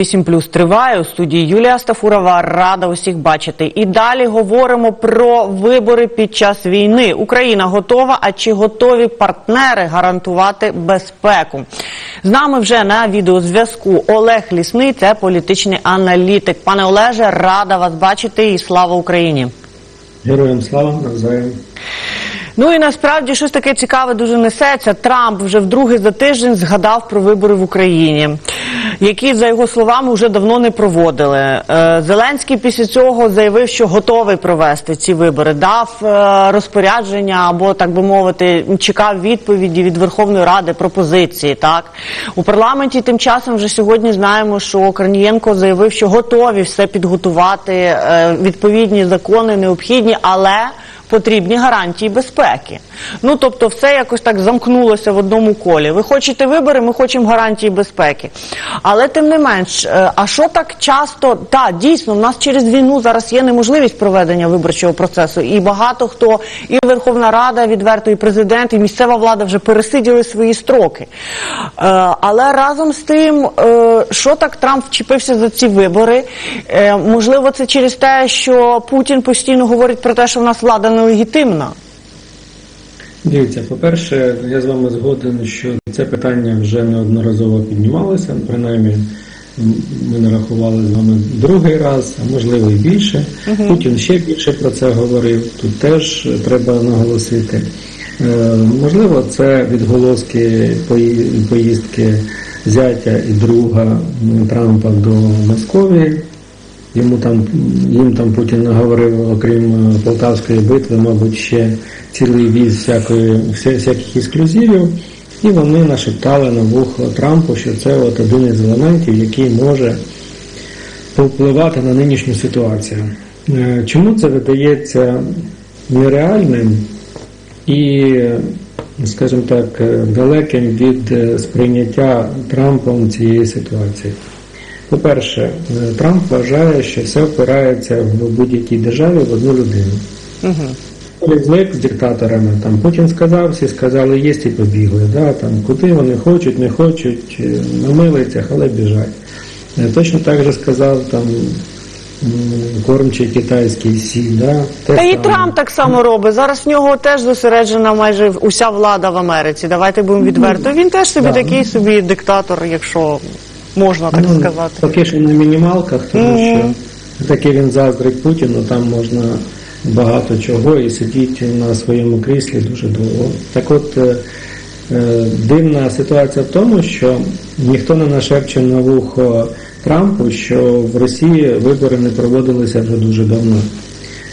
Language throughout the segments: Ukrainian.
8 плюс триває у студії Юлія Стафурова. Рада усіх бачити. І далі говоримо про вибори під час війни. Україна готова. А чи готові партнери гарантувати безпеку? З нами вже на відеозв'язку Олег Лісний, це політичний аналітик. Пане Олеже, рада вас бачити і слава Україні. Героям слава навзаєм. Ну і насправді щось таке цікаве дуже несеться. Трамп вже вдруге за тиждень згадав про вибори в Україні, які за його словами вже давно не проводили. Е, Зеленський після цього заявив, що готовий провести ці вибори, дав е, розпорядження або так би мовити, чекав відповіді від Верховної Ради пропозиції. Так у парламенті тим часом вже сьогодні знаємо, що Корнієнко заявив, що готові все підготувати, е, відповідні закони необхідні, але потрібні гарантії безпеки. Ну тобто, все якось так замкнулося в одному колі. Ви хочете вибори, ми хочемо гарантії безпеки. Але тим не менш, е, а що так часто так, дійсно, в нас через війну зараз є неможливість проведення виборчого процесу, і багато хто, і Верховна Рада, відверто, і президент, і місцева влада вже пересиділи свої строки. Е, Але разом з тим, е, що так Трамп вчепився за ці вибори? Можливо, це через те, що Путін постійно говорить про те, що в нас влада нелегітимна. Дивіться, по-перше, я з вами згоден, що це питання вже неодноразово піднімалося. Принаймні, ми нарахували з вами другий раз, а можливо і більше. Путін ще більше про це говорив. Тут теж треба наголосити. Е, Можливо, це відголоски поїздки зятя і друга Трампа до Московії. Йому там їм там Путін наговорив, окрім е, Полтавської битви, мабуть, ще цілий віз всякої всяких ексклюзивів, і вони нашептали на вухо Трампу, що це от один із елементів, який може повпливати на нинішню ситуацію. Е, Чому це видається нереальним і, скажімо так, далеким від е, сприйняття Трампом цієї ситуації? По-перше, Трамп вважає, що все впирається в будь-якій державі в одну людину. Угу. Звик з диктаторами, там Путін сказав, всі сказали, є і побігли. Да, там, куди вони хочуть, не хочуть, е, на милицях, але біжать. Е, Точно так же сказав там кормчий китайський сі. Да, те Та і саме. Трамп так само робить. Зараз в нього теж зосереджена майже уся влада в Америці. Давайте будемо відверто. Він теж собі да. такий собі диктатор, якщо можна так Ну, сказати. Поки що на мінімалках, тому Мгм. що таки він заздрить Путіну, там можна багато чого і сидіти на своєму кріслі дуже довго. Так от е, е, дивна ситуація в тому, що ніхто не нашепче на вухо Трампу, що в Росії вибори не проводилися вже дуже давно.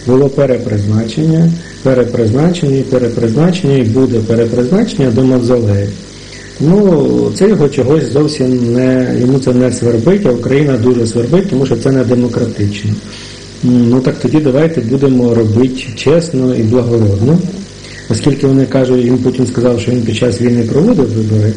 Було перепризначення, перепризначення, і перепризначення, і буде перепризначення до мавзолею. Тому це його чогось зовсім не йому це не свербить, а Україна дуже свербить, тому що це не демократично. Ну так тоді давайте будемо робити чесно і благородно. Оскільки вони кажуть, їм Путін сказав, що він під час війни проводив вибори.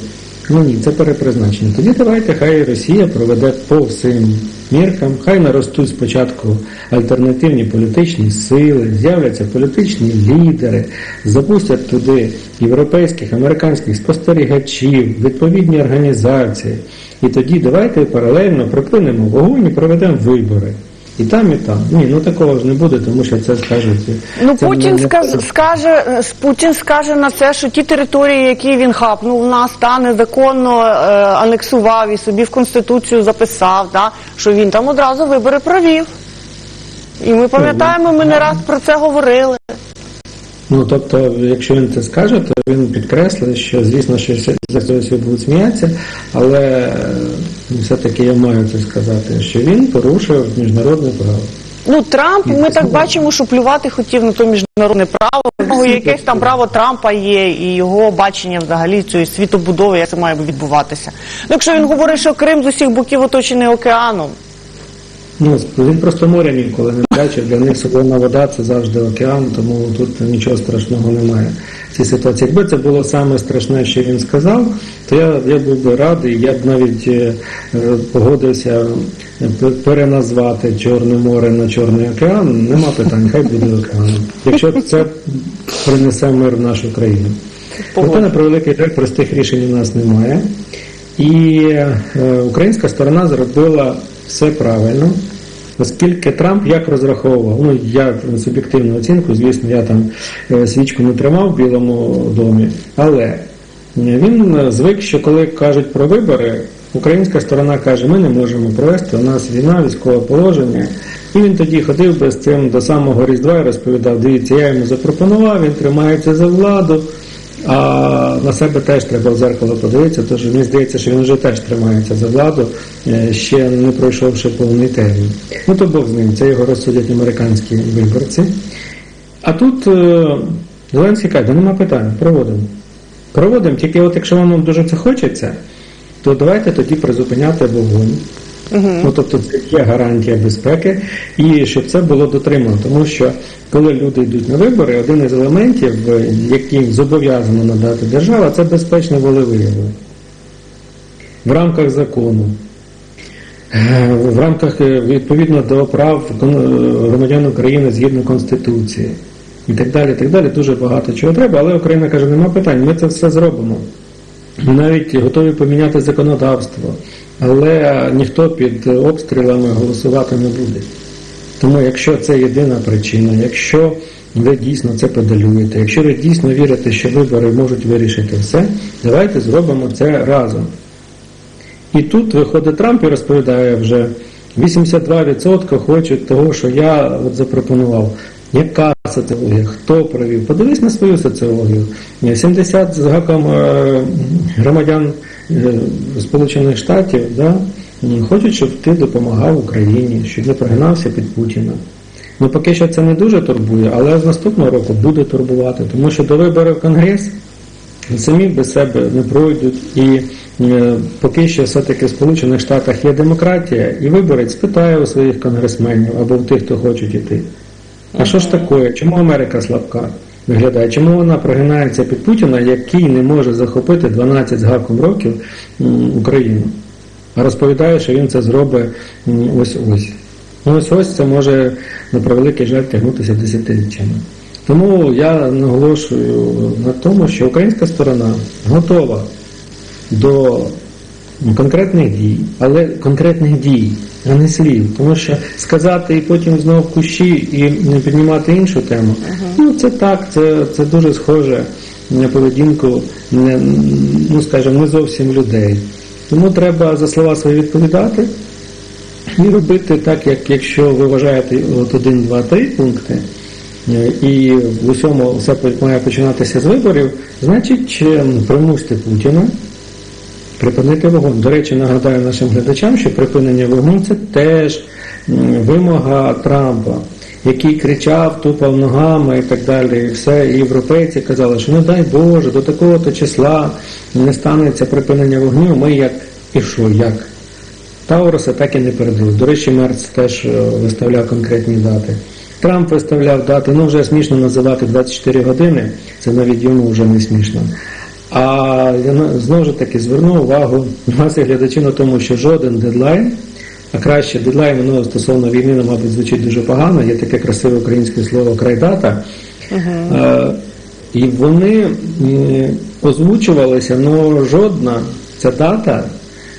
Ну ні, це перепризначення. Тоді давайте хай Росія проведе по всім міркам, хай наростуть спочатку альтернативні політичні сили, з'являться політичні лідери, запустять туди європейських, американських спостерігачів, відповідні організації. І тоді давайте паралельно припинимо вогонь і проведемо вибори. І там, і там. Ні, ну такого ж не буде, тому що це скажуть. Ну це Путін не- скаже, скаже Путін скаже на це, що ті території, які він хапнув, нас та незаконно е, анексував і собі в конституцію записав, та що він там одразу вибори провів. І ми пам'ятаємо, ми не раз про це говорили. Ну тобто, якщо він це скаже, то він підкреслить, що звісно, що за це всі будуть сміятися, але е, все-таки я маю це сказати, що він порушив міжнародне право. Ну Трамп, ми так бачимо, що плювати хотів на то міжнародне право. У якесь там право Трампа є, і його бачення взагалі цієї світобудови, як це має відбуватися. Ну, якщо він говорить, що Крим з усіх боків оточений океаном. Ну, він просто моря ніколи не бачив. Для них солона вода це завжди океан, тому тут нічого страшного немає цій ситуації. Якби це було саме страшне, що він сказав, то я, я був би радий, я б навіть е, погодився е, переназвати Чорне море на Чорний океан. Нема питань, хай буде океаном. Якщо це принесе мир в нашу країну. Проте, на превеликий жаль, простих рішень у нас немає. І е, українська сторона зробила все правильно, оскільки Трамп як розраховував, ну я суб'єктивну оцінку, звісно, я там е, свічку не тримав в Білому домі, але він е, звик, що коли кажуть про вибори, українська сторона каже, ми не можемо провести, у нас війна, військове положення. І він тоді ходив би з цим до самого Різдва і розповідав, дивіться, я йому запропонував, він тримається за владу, а на себе теж треба в зеркало подивитися, тож мені здається, що він вже теж тримається за владу, е, ще не пройшовши повний термін. Ну то Бог з ним, це його розсудять американські виборці. А тут е, Зеленський каже, «Да нема питань, проводимо. Проводимо, тільки от якщо вам дуже це хочеться, то давайте тоді призупиняти вогонь. Ну, тобто це є гарантія безпеки, і щоб це було дотримано. Тому що коли люди йдуть на вибори, один із елементів, е, яким зобов'язано надати держава, це безпечне волевиявлення. В рамках закону, е, в рамках е, відповідно до прав громадян України згідно Конституції. І так далі, так далі, дуже багато чого треба, але Україна каже, нема питань, ми це все зробимо. Ми навіть готові поміняти законодавство, але ніхто під обстрілами голосувати не буде. Тому якщо це єдина причина, якщо ви дійсно це педалюєте, якщо ви дійсно вірите, що вибори можуть вирішити все, давайте зробимо це разом. І тут виходить Трамп і розповідає вже 82% хочуть того, що я от запропонував. Яка соціологія? Хто провів? Подивись на свою соціологію. 70 з гаком е, громадян е, Сполучених Штатів да, хочуть, щоб ти допомагав Україні, щоб не прогинався під Путіна. Ну поки що це не дуже турбує, але з наступного року буде турбувати, тому що до виборів Конгрес самі без себе не пройдуть. І е, поки що все-таки в Сполучених Штатах є демократія, і виборець питає у своїх конгресменів або в тих, хто хочуть іти. А що ж таке? Чому Америка слабка виглядає? Чому вона прогинається під Путіна, який не може захопити 12 з гаком років Україну? А розповідає, що він це зробить ось ось. Ну ось ось це може на превеликий жаль тягнутися десятиріччями. Тому я наголошую на тому, що українська сторона готова до конкретних дій, але конкретних дій, а не слів. Тому що сказати і потім знову в кущі і не піднімати іншу тему, ну це так, це, це дуже схоже на поведінку, не, ну скажімо, не зовсім людей. Тому треба за слова свої відповідати і робити так, як якщо ви вважаєте от один, два, три пункти. е, І в усьому все має починатися з виборів, значить е, примусьте Путіна припинити вогонь. До речі, нагадаю нашим глядачам, що припинення вогню це теж вимога Трампа, який кричав, тупав ногами і так далі. І все, і європейці казали, що не дай Боже, до такого-то числа не станеться припинення вогню. Ми як і що, як? Тауруса так і не передали. До речі, Мерц теж е, виставляв конкретні дати. Трамп виставляв дати, ну вже смішно називати 24 години, це навіть йому вже не смішно. А я знову ж таки зверну увагу наших глядачів на тому, що жоден дедлайн, а краще дедлайн, воно стосовно війни, ну, мабуть, звучить дуже погано, є таке красиве українське слово крайдата. Е, І вони озвучувалися, але жодна ця дата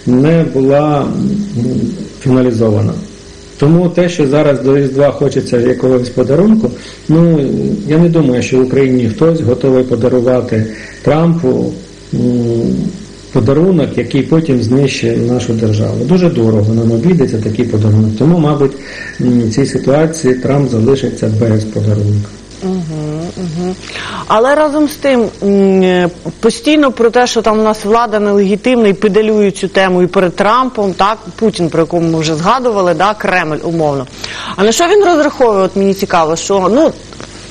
не була фіналізована. Тому те, що зараз до Різдва хочеться якогось подарунку, ну я не думаю, що в Україні хтось готовий подарувати Трампу подарунок, який потім знищить нашу державу. Дуже дорого нам обійдеться такий подарунок. Тому, мабуть, в цій ситуації Трамп залишиться без подарунка. Але разом з тим е, постійно про те, що там у нас влада нелегітимна і педалює цю тему і перед Трампом, так Путін, про якому ми вже згадували, да, Кремль умовно. А на що він розраховує? От мені цікаво, що ну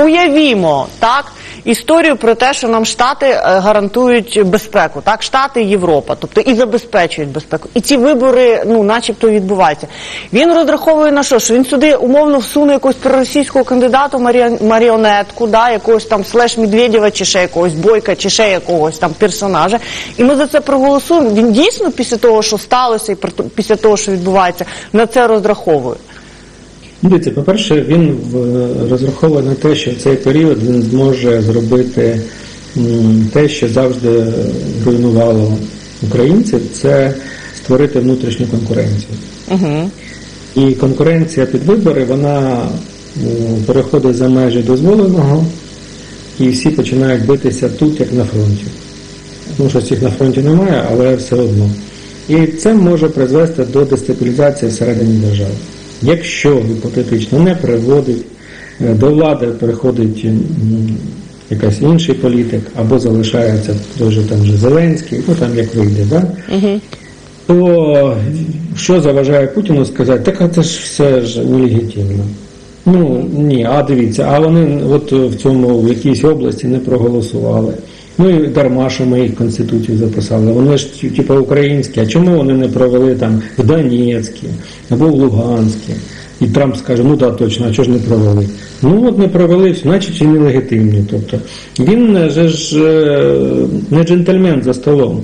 уявімо, так. Історію про те, що нам Штати е, гарантують безпеку, так Штати Європа, тобто і забезпечують безпеку. І ці вибори, ну, начебто, відбуваються. Він розраховує на що? Що він сюди умовно всуне якогось проросійського кандидата, маріон- маріонетку, да, якогось там слеш Медведєва, чи ще якогось бойка, чи ще якогось там персонажа. І ми за це проголосуємо. Він дійсно після того, що сталося, і після того, що відбувається, на це розраховує. Ну, Дивіться, по-перше, він в- розраховує на те, що в цей період він зможе зробити те, що завжди руйнувало українців, це створити внутрішню конкуренцію. Угу. І конкуренція під вибори вона переходить за межі дозволеного, і всі починають битися тут, як на фронті. Тому що всіх на фронті немає, але все одно. І це може призвести до дестабілізації всередині держави. Якщо гіпотетично не приводить е, до влади, приходить м, якась інший політик, або залишається той же там же Зеленський, ну там як вийде, да? Угу. то що заважає Путіну сказати, так це ж все ж нелегітимно. Ну ні, а дивіться, а вони от в цьому в якійсь області не проголосували. Ну і дарма, що ми їх в Конституцію записали. Вони ж типу українські, а чому вони не провели там в Донецькі або в Луганській? І Трамп скаже, ну да, точно, а чого ж не провели? Ну от не провели, значить і нелегітимні. Тобто він же ж е, не джентльмен за столом.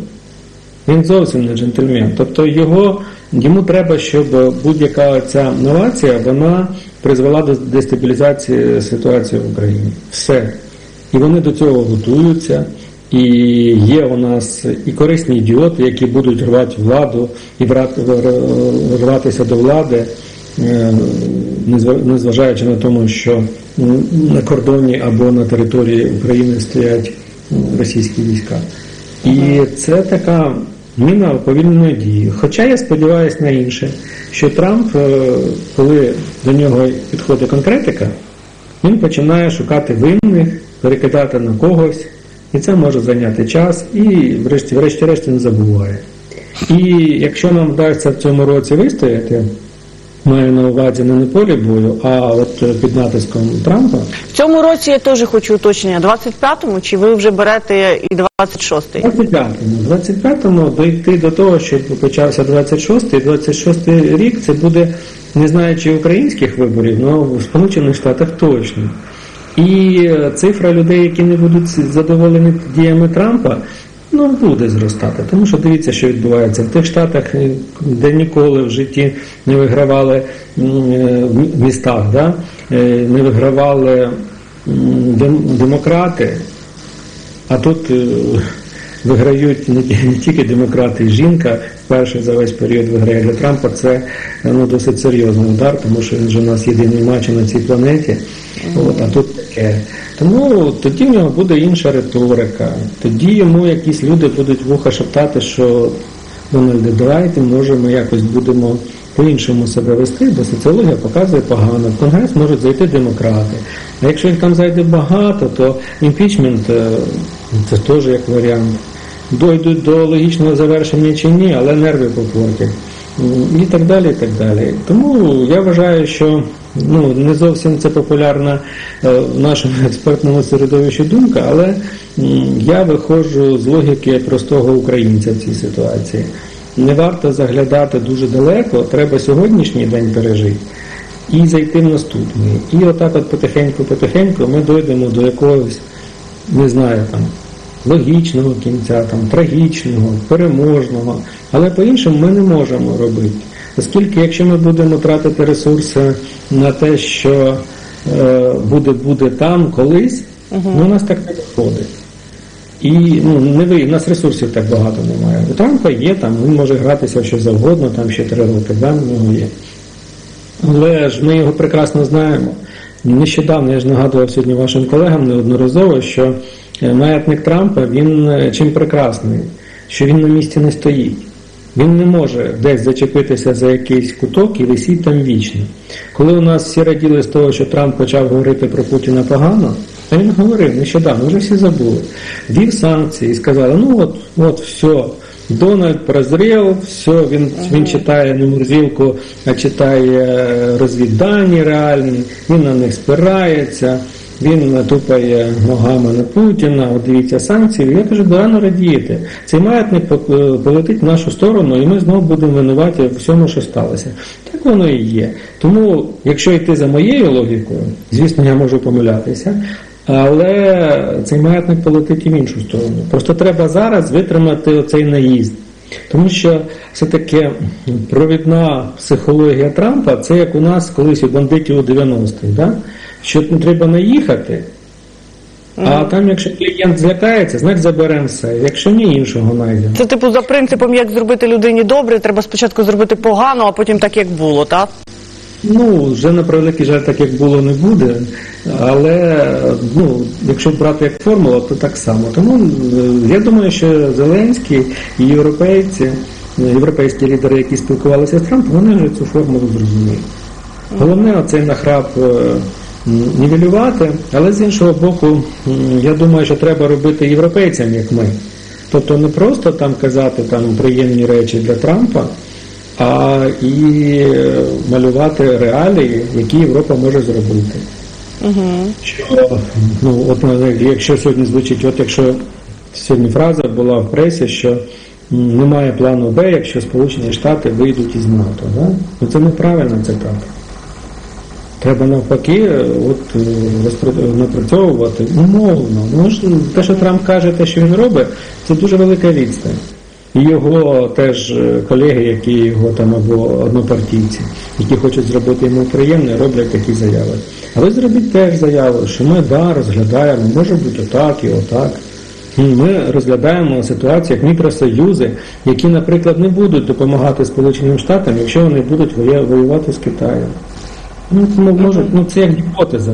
Він зовсім не джентльмен. Тобто його, йому треба, щоб будь-яка ця новація вона призвела до дестабілізації ситуації в Україні. Все. І вони до цього готуються. І є у нас і корисні ідіоти, які будуть рвати владу і рватися до влади, е, незважаючи на тому, що на кордоні або на території України стоять російські війська. І це така міна уповільненої дії. Хоча я сподіваюся на інше, що Трамп, е, коли до нього підходить конкретика, він починає шукати винних, перекидати на когось, і це може зайняти час, і врешті, врешті-решт він забуває. І якщо нам вдасться в цьому році вистояти, маю на увазі не на полі бою, а от е, під натиском Трампа, В цьому році я теж хочу уточнення. 25-му чи ви вже берете і 26-й? 25-му. 25-му дойти до того, щоб почався 26-й, 26-й рік це буде, не знаю, чи українських виборів, але в Сполучених Штатах точно. І е, цифра людей, які не будуть задоволені діями Трампа, ну буде зростати. Тому що дивіться, що відбувається в тих штатах, е, де ніколи в житті не вигравали е, в містах, да? не вигравали демократи. А тут виграють не, не тільки демократи, і жінка вперше за весь період виграє для Трампа. Це ну, досить серйозний удар, тому що він же у нас єдиний матч на цій планеті. От, а тут таке. Тому тоді в нього буде інша риторика. Тоді йому якісь люди будуть вуха шептати, що Дональде, давайте, може, ми якось будемо по-іншому себе вести, бо соціологія показує погано. В Конгрес можуть зайти демократи. А якщо їх там зайде багато, то імпічмент е, це теж як варіант. Дойдуть до логічного завершення чи ні, але нерви попортять. І так далі, і так далі. Тому я вважаю, що ну, не зовсім це популярна е, в нашому експертному середовищі думка, але я виходжу з логіки простого українця в цій ситуації. Не варто заглядати дуже далеко, треба сьогоднішній день пережити і зайти в наступний. І отак от потихеньку-потихеньку ми дійдемо до якогось, не знаю, там, логічного кінця, там, трагічного, переможного. Але по-іншому ми не можемо робити. Оскільки, якщо ми будемо тратити ресурси на те, що е, буде, буде там колись, ну, у нас так не виходить. І ну, не ви, у нас ресурсів так багато немає. У Трампа є, там, він може гратися що завгодно, там ще три роки, да, в нього є. Але ж ми його прекрасно знаємо. Нещодавно я ж нагадував сьогодні вашим колегам неодноразово, що маятник Трампа він е, чим прекрасний, що він на місці не стоїть. Він не може десь зачепитися за якийсь куток і висіть там вічно. Коли у нас всі раділи з того, що Трамп почав говорити про Путіна погано, а він говорив нещодавно, вже всі забули. Вів санкції і сказали, ну от, от все, Дональд прозрів, все, він, він читає не мурзілку, а читає розвіддані реальні, він на них спирається, він тупає ногами на Путіна, от дивіться санкції. Я кажу, рано радієте. Цей маятник е, полетить в нашу сторону, і ми знову будемо винуваті в всьому, що сталося. Так воно і є. Тому, якщо йти за моєю логікою, звісно, я можу помилятися. Але цей маятник полетить і в іншу сторону. Просто треба зараз витримати оцей наїзд. Тому що все-таки провідна психологія Трампа це як у нас колись у бандитів у 90-х, да? Що ну, треба наїхати, А там, якщо клієнт злякається, знак заберемо все. Якщо ні, іншого знайдемо. Це типу за принципом, як зробити людині добре, треба спочатку зробити погано, а потім так, як було, так? Ну, вже на превеликий жаль, так як було, не буде. Але ну, якщо брати як формула, то так само. Тому я думаю, що Зеленський і європейці, е, європейські лідери, які спілкувалися з Трампом, вони вже цю формулу зрозуміли. Головне оцей нахрап е, нівелювати, але з іншого боку, я думаю, що треба робити європейцям, як ми. Тобто не просто там казати там приємні речі для Трампа, а і е, малювати реалії, які Європа може зробити. Що, ну, от, якщо сьогодні звучить, от якщо сьогодні фраза була в пресі, що немає плану Б, якщо Сполучені Штати вийдуть із НАТО. Да? Ну це неправильно це так. Треба навпаки от, е, напрацьовувати умовно. Ну, ж, те, що Трамп каже, те, що він робить, це дуже велика відстань. І його теж е, колеги, які його там або однопартійці, які хочуть зробити йому приємне, роблять такі заяви. А ви зробіть теж заяву, що ми да, розглядаємо, може бути отак і отак. Ми розглядаємо ситуацію як мікросоюзи, які, наприклад, не будуть допомагати Сполученим Штатам, якщо вони будуть воювати з Китаєм. Ну, може, ну це як гіпотеза.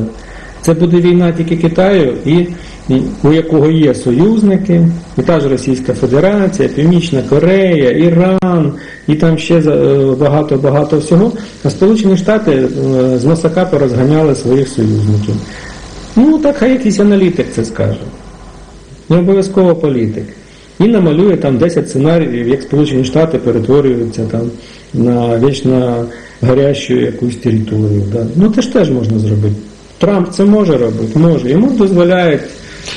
Це буде війна тільки Китаю, і, і у якого є союзники, і та ж Російська Федерація, Північна Корея, Іран, і там ще е, багато-багато всього. А Сполучені Штати е, з носака порозганяли своїх союзників. Ну, так хай якийсь аналітик це скаже. Не обов'язково політик. І намалює там 10 сценаріїв, як Сполучені Штати перетворюються там на вічно гарячу якусь територію. Да. Ну це ж теж можна зробити. Трамп це може робити, може. Йому дозволяють.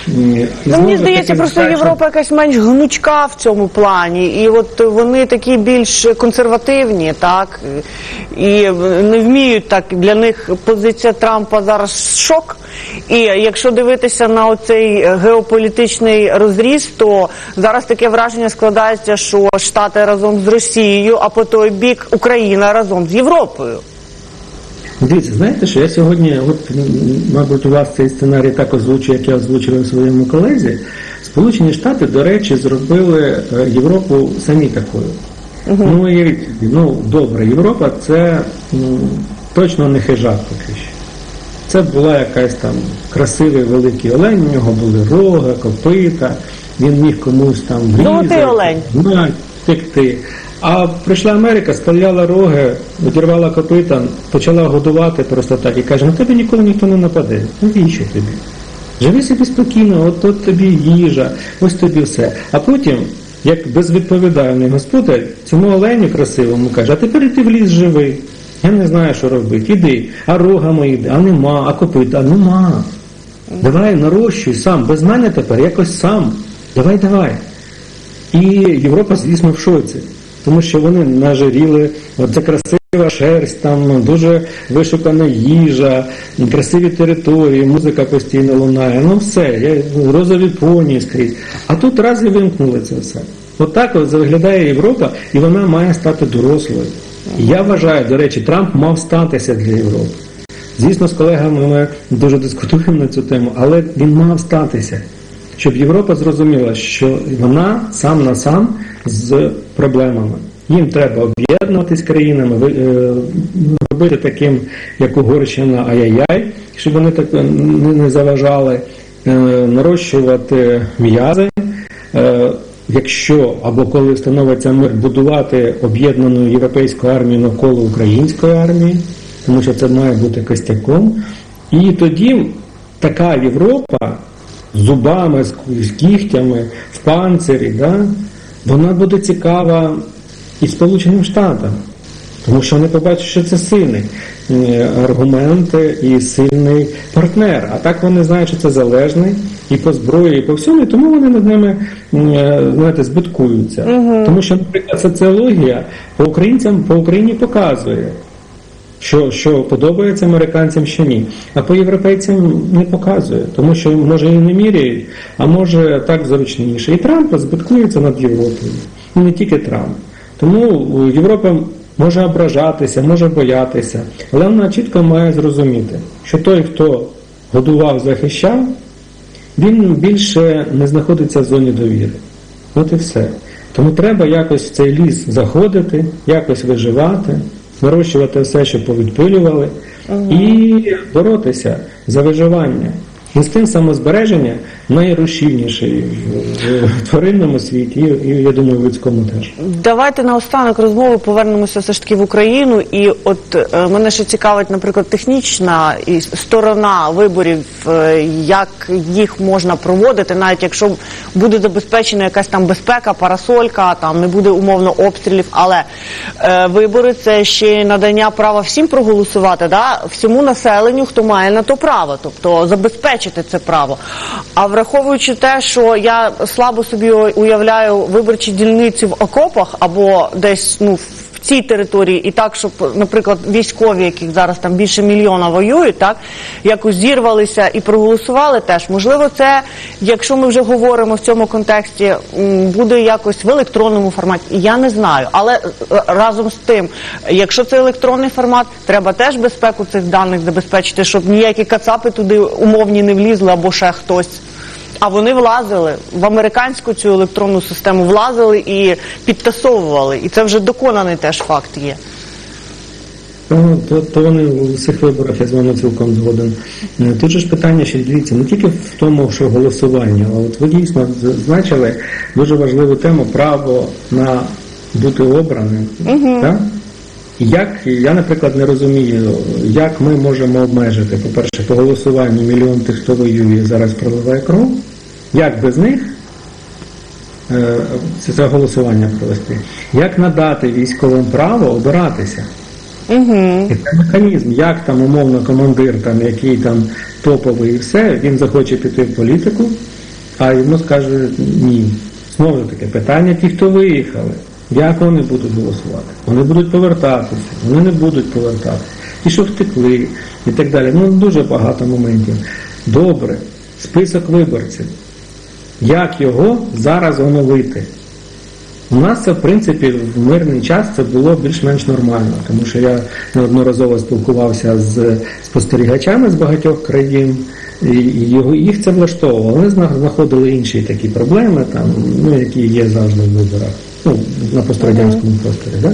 Ну, мені здається, просто Європа якась менш гнучка в цьому плані, і от вони такі більш консервативні, так і не вміють так. Для них позиція Трампа зараз шок. І якщо дивитися на оцей геополітичний розріз, то зараз таке враження складається, що Штати разом з Росією, а по той бік Україна разом з Європою. Дивіться, знаєте, що я сьогодні, от, мабуть, у вас цей сценарій так озвучу, як я озвучував своєму колезі. Сполучені Штати, до речі, зробили е, Європу самі такою. Ну, уявіть ну добре, Європа це м, точно не хижак поки що. Це була якась там красивий великий олень, у нього були роги, копита, він міг комусь там врізати, олень. втекти. А прийшла Америка, спаляла роги, одірвала копита, почала годувати просто так і каже, на тебе ніколи ніхто не нападе. Навіщо тобі? Живи собі спокійно, от, от тобі їжа, ось тобі все. А потім, як безвідповідальний господар, цьому оленю красивому каже, а тепер ти в ліс живи. Я не знаю, що робити. Іди, а рогами йди, а нема, а копита, нема. Давай нарощуй сам, без мене тепер, якось сам. Давай, давай. І Європа, звісно, в шоці, тому що вони нажиріли, це красива шерсть, там дуже вишукана їжа, красиві території, музика постійно лунає. Ну все, розові поні скрізь. А тут раз і вимкнули це все. Отак от виглядає Європа, і вона має стати дорослою. Я вважаю, до речі, Трамп мав статися для Європи. Звісно, з колегами ми дуже дискутуємо на цю тему, але він мав статися, щоб Європа зрозуміла, що вона сам на сам з проблемами. Їм треба об'єднуватись країнами, е, робити таким, як Угорщина, ай-яй-яй, щоб вони так е, не заважали, е, нарощувати м'язи. Якщо або коли встановиться мир, будувати об'єднану європейську армію навколо української армії, тому що це має бути костяком. І тоді така Європа з зубами, з кігтями, в панцирі, да, вона буде цікава і Сполученим Штатам. Тому що вони побачать, що це сильний е, аргумент і сильний партнер. А так вони знають, що це залежний і по зброї, і по всьому, і тому вони над ними е, знаєте, збиткуються. Тому що, наприклад, соціологія по українцям по Україні показує, що, що подобається американцям, що ні. А по європейцям не показує, тому що може і не міряють, а може так зручніше. І Трамп збиткується над Європою. І не тільки Трамп. Тому е, Європа може ображатися, може боятися, але вона чітко має зрозуміти, що той, хто годував, захищав, він більше не знаходиться в зоні довіри. От і все. Тому треба якось в цей ліс заходити, якось виживати, вирощувати все, що повідпилювали, і боротися за виживання. Інстинкт самозбереження найрушійніший в, тваринному світі, і, я думаю, в людському теж. Давайте наостанок розмови повернемося все ж таки в Україну. І от е, мене ще цікавить, наприклад, технічна сторона виборів, е, як їх можна проводити, навіть якщо буде забезпечена якась там безпека, парасолька, там не буде умовно обстрілів. Але е, вибори це ще надання права всім проголосувати, да? всьому населенню, хто має на то право, тобто забезпечити це право. А враховуючи те, що я слабо собі уявляю виборчі дільниці в окопах або десь ну в цій території, і так, щоб, наприклад, військові, яких зараз там більше мільйона воюють, так якось зірвалися і проголосували теж. Можливо, це, якщо ми вже говоримо в цьому контексті, буде якось в електронному форматі. Я не знаю, але е, разом з тим, якщо це електронний формат, треба теж безпеку цих даних забезпечити, щоб ніякі кацапи туди умовні не влізли або ще хтось. А вони влазили в американську цю електронну систему, влазили і підтасовували. І це вже доконаний теж факт є. Ну, то, то вони у цих виборах я з вами цілком згоден. Е, Тут же ж питання ще дивіться, не тільки в тому, що голосування, а от ви дійсно зазначили дуже важливу тему право на бути обраним. Так? Як я, наприклад, не розумію, як ми можемо обмежити, по-перше, по голосуванню мільйон тих, хто воює зараз проливає кров, як без них е, це, голосування провести, як надати військовим право обиратися. І це механізм, як там умовно командир, там, який там топовий і все, він захоче піти в політику, а йому скаже ні. Знову ж таки, питання ті, хто виїхали, як вони будуть голосувати? Вони будуть повертатися, вони не будуть повертатися. Ті, що втекли, і так далі. Ну, дуже багато моментів. Добре, список виборців. Як його зараз оновити? У нас це, в принципі, в мирний час це було більш-менш нормально, тому що я неодноразово спілкувався з спостерігачами з багатьох країн, і і їх це влаштовувало. Вони знаходили інші такі проблеми, там, ну, які є завжди в виборах, ну, на пострадянському просторі. Да?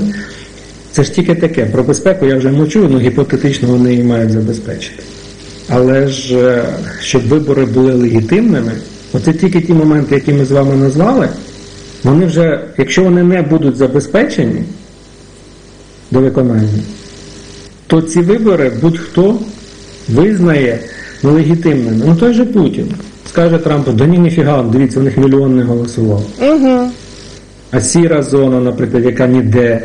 Це ж тільки таке. Про безпеку я вже мовчу, ну гіпотетично вони її мають забезпечити. Але ж е, щоб вибори були легітимними, оце тільки ті моменти, які ми з вами назвали, вони вже, якщо вони не будуть забезпечені до виконання, то ці вибори будь-хто визнає нелегітимними. Ну той же Путін скаже Трампу, да ні, ніфіга, дивіться, у них мільйон не голосував. Угу. А сіра зона, наприклад, яка ніде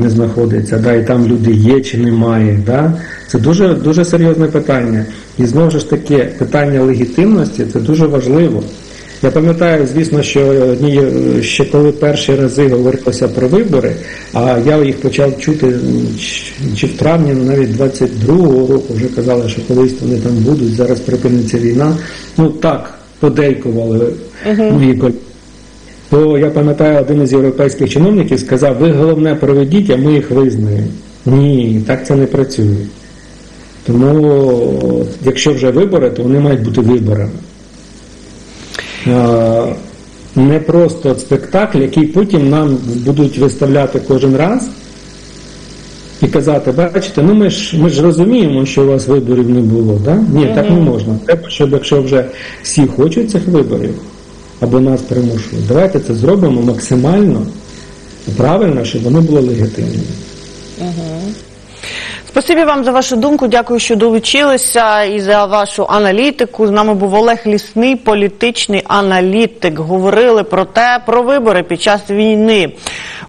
не знаходиться, да, і там люди є чи немає, да, це дуже, дуже серйозне питання. І знову ж таки, питання легітимності це дуже важливо. Я пам'ятаю, звісно, що одні, е, ще коли перші рази говорилося про вибори, а я їх почав чути чи в травні навіть 22-го року вже казали, що колись вони там будуть, зараз припиниться війна. Ну так, подейкували мої колеги. То я пам'ятаю, один із європейських чиновників сказав, ви головне проведіть, а ми їх визнаємо. Ні, так це не працює. Тому, якщо вже вибори, то вони мають бути виборами. Не просто спектакль, який потім нам будуть виставляти кожен раз і казати, бачите, ну ми ж ми ж розуміємо, що у вас виборів не було. Да? Ні, так не можна. Треба, щоб якщо вже всі хочуть цих виборів або нас примушують, давайте це зробимо максимально правильно, щоб воно було легітимним. Спасибі вам за вашу думку. Дякую, що долучилися і за вашу аналітику. З нами був Олег Лісний, політичний аналітик. Говорили про те, про вибори під час війни.